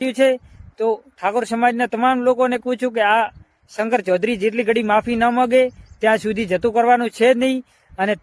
છે, તો ઠાકોર સમાજના તમામ લોકોને પૂછ્યું કે આ શંકર ચૌધરી જેટલી ઘડી માફી ન માગે, ત્યાં સુધી જતું કરવાનું છે નહીં. અને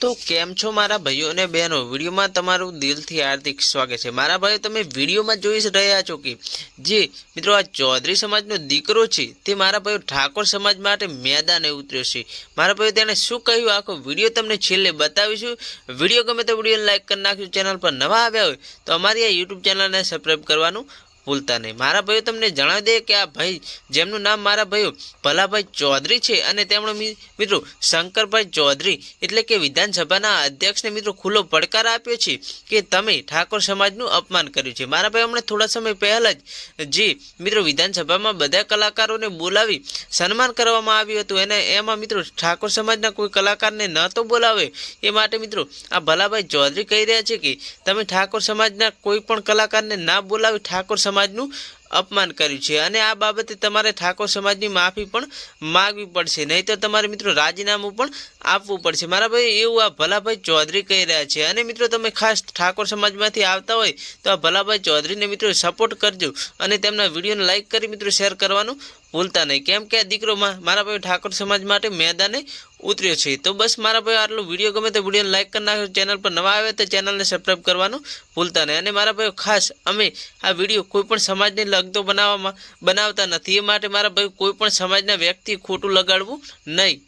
તો કેમ છો મારા ભાઈઓ અને બહેનો? વિડીયોમાં તમારું દિલથી હાર્દિક સ્વાગત છે. મારા ભાઈઓ, તમે વિડીયોમાં જોઈ રહ્યા છો કે જે મિત્રો આ ચૌધરી સમાજનો દીકરો છે, તે મારા ભાઈઓ ઠાકોર સમાજ માટે મેદાને ઉતર્યો છે. મારા ભાઈઓ, તેણે શું કહ્યું? આખો વીડિયો તમને છેલ્લે બતાવીશું. વીડિયો ગમે તો વિડીયોને લાઈક કરી નાખજો. ચેનલ પર નવા આવ્યા હોય તો અમારી આ યુટ્યુબ ચેનલને સબસ્ક્રાઈબ કરવાનું ભૂલતા નહીં. મારા ભાઈઓ તમને જણાવી દે કે આ ભાઈ, જેમનું નામ મારા ભાઈઓ ભલાભાઈ ચૌધરી છે અને તેમણે મિત્રો શંકરભાઈ ચૌધરી એટલે કે વિધાનસભાના અધ્યક્ષને મિત્રો ખુલ્લો પડકાર આપ્યો છે કે તમે ઠાકોર સમાજનું અપમાન કર્યું છે. મારા ભાઈ હમણાં થોડા સમય પહેલાં જ જે મિત્રો વિધાનસભામાં બધા કલાકારોને બોલાવી સન્માન કરવામાં આવ્યું હતું અને એમાં મિત્રો ઠાકોર સમાજના કોઈ કલાકારને ન તો બોલાવે એ માટે મિત્રો આ ભલાભાઈ ચૌધરી કહી રહ્યા છે કે તમે ઠાકોર સમાજના કોઈ પણ કલાકારને ના બોલાવી, ઠાકોર સમાજનું અપમાન કર્યું છે. અને આ બાબતે તમારે ઠાકોર સમાજની માફી પણ માગવી પડશે. નહીં તો તમારે મિત્રો રાજીનામું પણ આપવું પડશે. મારા ભાઈ, એવું આ ભલાભાઈ ચૌધરી કહી રહ્યા છે. અને મિત્રો તમે ખાસ ઠાકોર સમાજમાંથી આવતા હોય તો આ ભલાભાઈ ચૌધરીને મિત્રો સપોર્ટ કરજો. અને તેમના વિડીયોને લાઈક કરી મિત્રો શેર કરવાનું ભૂલતા નહીં. કેમ કે આ દીકરો મારા ભાઈ ઠાકોર સમાજ માટે મેદાને ઉતર્યો છે. તો બસ મારા ભાઈ આટલું વીડિયો ગમે તો વિડીયોને લાઈક કરી નાખજો. ચેનલ પર નવા આવે તો ચેનલને સબસ્ક્રાઈબ કરવાનું ભૂલતા નહીં. અને મારા ભાઈઓ ખાસ અમે આ વીડિયો કોઈપણ સમાજને લગતો બનાવવામાં બનાવતા નથી. એ માટે મારા ભાઈ કોઈપણ સમાજના વ્યક્તિ ખોટું લગાડવું નહીં.